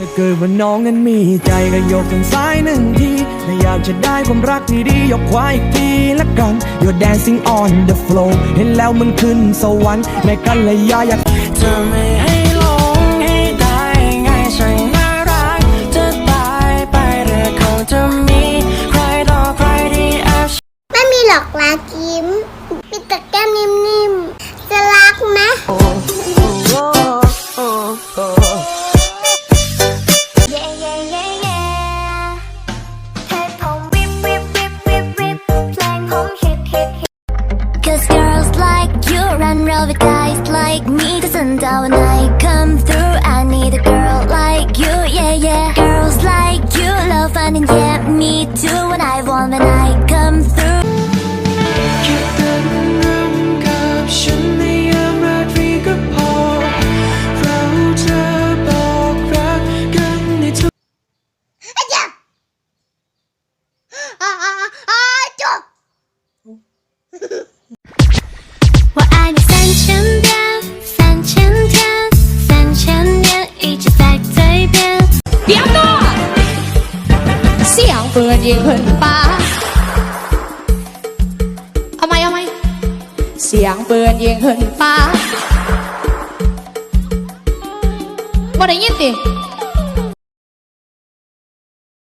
ถ้าเกิดว่าน้องนั้นมีใจก็ยกทางซ้ายหนึ่งทีถ้าอยากจะได้ความรักที่ดียกขวาอีกทีละกัน You're dancing on the floor เห็นแล้วมันขึ้นสวรรค์แม่กันเลยยาอยากเธอไม่ให้หลงให้ได้ไงช่างน่ารัก จะตายไปหรือคงจะมี ใครต่อใครที่แอบไม่มีหรอกรักยิ้ม Cause girls like you run real with guys like me. Doubt when I come through. I need a girl like you, yeah, yeah. Girls like you love fun and yeah, me too. When I want when I 表哥，小哥你困吧？阿妹阿妹，小哥你困吧？我的眼睛。